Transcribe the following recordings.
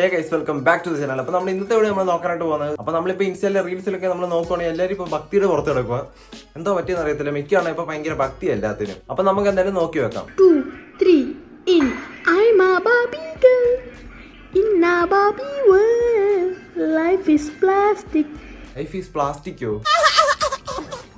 Hey guys welcome back to the channel അപ്പൊ നമ്മൾ ഇന്നത്തെ വീഡിയോ നമ്മൾ നോക്കാനായിട്ട് പോകുന്നത്. അപ്പൊ നമ്മളിപ്പോ ഇൻസ്റ്റയിലെ റീൽസിലൊക്കെ നമ്മൾ നോക്കുവാണെങ്കിൽ എല്ലാവരും ഇപ്പൊ ഭക്തിയുടെ പുറത്ത് കിടക്കുക എന്തോ പറ്റിയെന്ന് അറിയത്തില്ല. മിക്കാണ് ഇപ്പൊ ഭയങ്കര ഭക്തി എല്ലാത്തിനും. അപ്പൊ നമുക്ക് എന്തായാലും നോക്കി വെക്കാം. Life is plastic. Life is പ്ലാസ്റ്റിക്കോ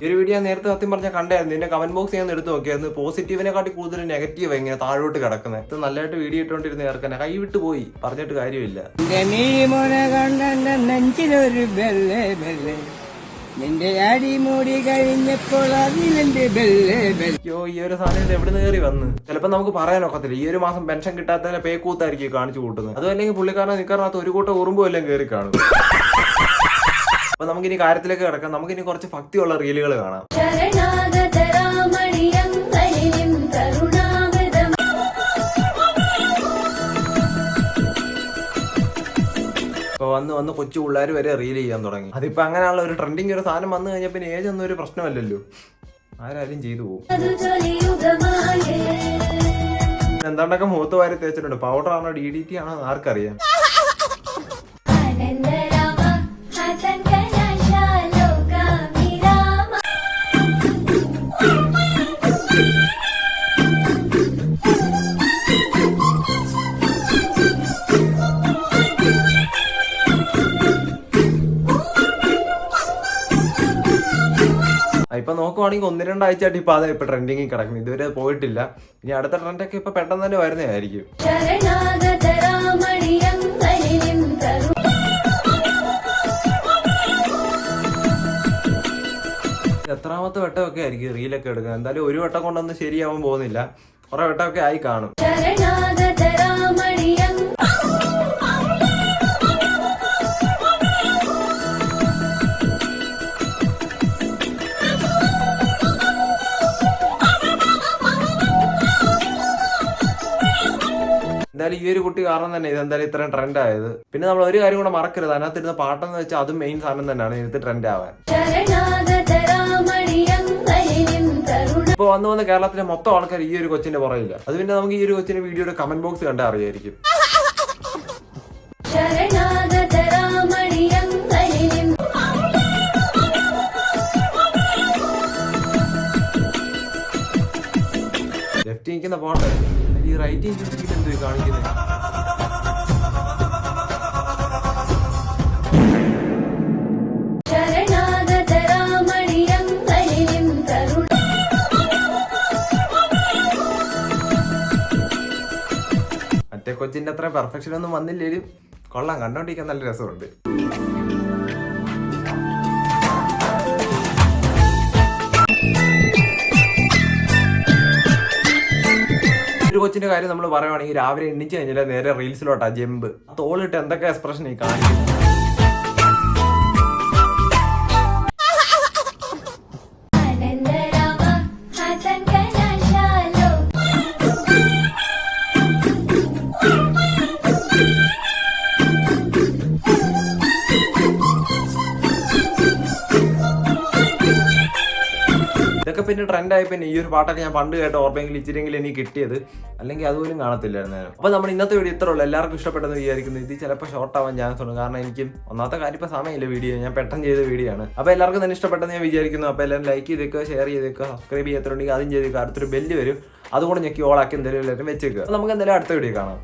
ഈ ഒരു വീഡിയോ നേരത്തെ സത്യം പറഞ്ഞാൽ കണ്ടായിരുന്നു. ഇതിന്റെ കമന്റ് ബോക്സ് ഞാൻ എടുത്ത് നോക്കിയായിരുന്നു പോസിറ്റീവിനെക്കാട്ടി കൂടുതൽ നെഗറ്റീവ് ഇങ്ങനെ താഴോട്ട് കിടക്കുന്നത് ഇത് നല്ലതായിട്ട് വീഡിയോ ഇട്ടുകൊണ്ടിരുന്ന ചേർക്കാൻ കൈ വിട്ട് പോയി. പറഞ്ഞിട്ട് കാര്യമില്ല. നിന്റെ നീമോനെ കണ്ടെന്റെ നെഞ്ചിലൊരു ബെല്ലെ ബെല്ലെ. നിന്റെ അടിമൂടി കഴിഞ്ഞപ്പോൾ അതിലെന്റെ ബെല്ലെ ബെല്ലെ. അയ്യോ ഈ ഒരു സാധനം എവിടെ നേറി കയറി വന്ന്? ചിലപ്പോൾ നമുക്ക് പറയാനൊക്കത്തില്ല ഈ ഒരു മാസം പെൻഷൻ കിട്ടാത്തതിനെ പേക്കൂത്തായിരിക്കും കാണിച്ചു കൂട്ടുന്നത് അതല്ലെങ്കിൽ അല്ലെങ്കിൽ പുള്ളിക്കാരനെ നിൽക്കാറിനകത്ത് ഒരു കൂട്ടം ഉറുമ്പും എല്ലാം കയറി കാണും. അപ്പൊ നമുക്കിനി കാര്യത്തിലേക്ക് കിടക്കാം. നമുക്കിനി കുറച്ച് ഭക്തിയുള്ള റീലുകൾ കാണാം. വന്ന് വന്ന് കൊച്ചു പിള്ളേർ വരെ റീൽ ചെയ്യാൻ തുടങ്ങി. അതിപ്പോ അങ്ങനെയുള്ള ഒരു ട്രെൻഡിങ് ഒരു സാധനം വന്നു കഴിഞ്ഞാൽ പിന്നെ ഏജ് ഒന്നും ഒരു പ്രശ്നമല്ലല്ലോ. ആരാരും ചെയ്തു പോകും. എന്താണ്ടൊക്കെ മുഖത്ത് വാരി തേച്ചിട്ടുണ്ട്. പൗഡർ ആണോ ഡി ഡി ടി ആണോ ആർക്കറിയാം. ഇപ്പൊ നോക്കുവാണെങ്കിൽ ഒന്ന് രണ്ടാഴ്ചയായിട്ട് ഇപ്പൊ അതെ ഇപ്പൊ ട്രെൻഡിങ്ങിൽ കിടക്കുന്നു. ഇതുവരെ പോയിട്ടില്ല. ഇനി അടുത്ത ട്രെൻഡൊക്കെ ഇപ്പൊ പെട്ടെന്ന് തന്നെ വരുന്നതായിരിക്കും എത്രാമത്തെ വട്ടമൊക്കെ ആയിരിക്കും റീലൊക്കെ എടുക്കുക എന്തായാലും ഒരു വട്ടം കൊണ്ടൊന്നും ശരിയാവാൻ പോകുന്നില്ല. കുറെ വട്ടമൊക്കെ ആയി കാണും. എന്തായാലും ഈ ഒരു കുട്ടി കാരണം തന്നെ ഇത് എന്തായാലും ഇത്രയും ട്രെൻഡ് ആയത് പിന്നെ നമ്മൾ ഒരു കാര്യം കൂടെ മറക്കരുത്. അതിനകത്തിരുന്ന പാട്ടെന്ന് വെച്ചാൽ അതും മെയിൻ സാധനം തന്നെയാണ്. ഇതിനകത്ത് ട്രെൻഡ് ആവാൻ ഇപ്പൊ വന്നു വന്ന് കേരളത്തിലെ മൊത്തം ആൾക്കാർ ഈ ഒരു കൊച്ചിന്റെ പുറകില്ല അത് പിന്നെ നമുക്ക് ഈ ഒരു കൊച്ചിന്റെ വീഡിയോയുടെ കമന്റ് ബോക്സ് കണ്ടാൽ അറിയായിരിക്കും. നിൽക്കുന്ന പോട്ടെ. ഈ റൈറ്റിംഗ് ചുരുക്കിയിട്ട് എന്ത് കാണിക്കുന്നത് മറ്റേ കൊച്ചിന്റെ അത്ര പെർഫെക്ഷൻ ഒന്നും വന്നില്ലേലും കൊള്ളാം. കണ്ടോണ്ടിരിക്കാൻ നല്ല രസമുണ്ട്. കൊച്ചിന്റെ കാര്യം നമ്മൾ പറയുവാണെങ്കിൽ രാവിലെ എണ്ണിച്ച് കഴിഞ്ഞാൽ നേരെ റീൽസിലോട്ടാ ജമ്പ്. തോളിട്ട് എന്തൊക്കെ എക്സ്പ്രഷൻ ഈ കാണിക്കും ഇതൊക്കെ പിന്നെ ട്രെൻഡ് ആയി പിന്നെ ഈ ഒരു പാട്ടൊക്കെ ഞാൻ പണ്ട് കേട്ട ഓർമ്മയെങ്കിലും ഇച്ചിരിയെങ്കിലും എനിക്ക് കിട്ടിയത്. അല്ലെങ്കിൽ അതുപോലും കാണത്തില്ലായിരുന്നു. അപ്പോൾ അപ്പൊ നമ്മൾ ഇന്നത്തെ വീഡിയോ ഇത്ര ഉള്ളൂ. എല്ലാവർക്കും ഇഷ്ടപ്പെട്ടെന്ന് വിചാരിക്കുന്നു. ഇത് ചിലപ്പോൾ ഷോർട്ട് ആവാൻ ചാൻസ് ഉണ്ട്. കാരണം എനിക്ക് ഒന്നാമത്തെ കാര്യം ഇപ്പൊ സമയമില്ല വീഡിയോ ഞാൻ പെട്ടെന്ന് ചെയ്ത വീഡിയോ ആണ്. അപ്പൊ എല്ലാവർക്കും തന്നെ ഇഷ്ടപ്പെട്ടെന്ന് ഞാൻ വിചാരിക്കുന്നു. അപ്പൊ എല്ലാവരും ലൈക്ക് ചെയ്തേക്കുക ഷെയർ ചെയ്തേക്കുക സബ്സ്ക്രൈബ് ചെയ്തിട്ടുണ്ടെങ്കിൽ അതും ചെയ്തേക്കുക അടുത്തൊരു ബെല്ല് വരും. അതുകൊണ്ട് ഞെക്കി ഓളാക്കി എന്തെങ്കിലും എല്ലാവരും വെച്ചേക്കുക നമുക്ക് എന്തായാലും അടുത്ത വീഡിയോ കാണാം.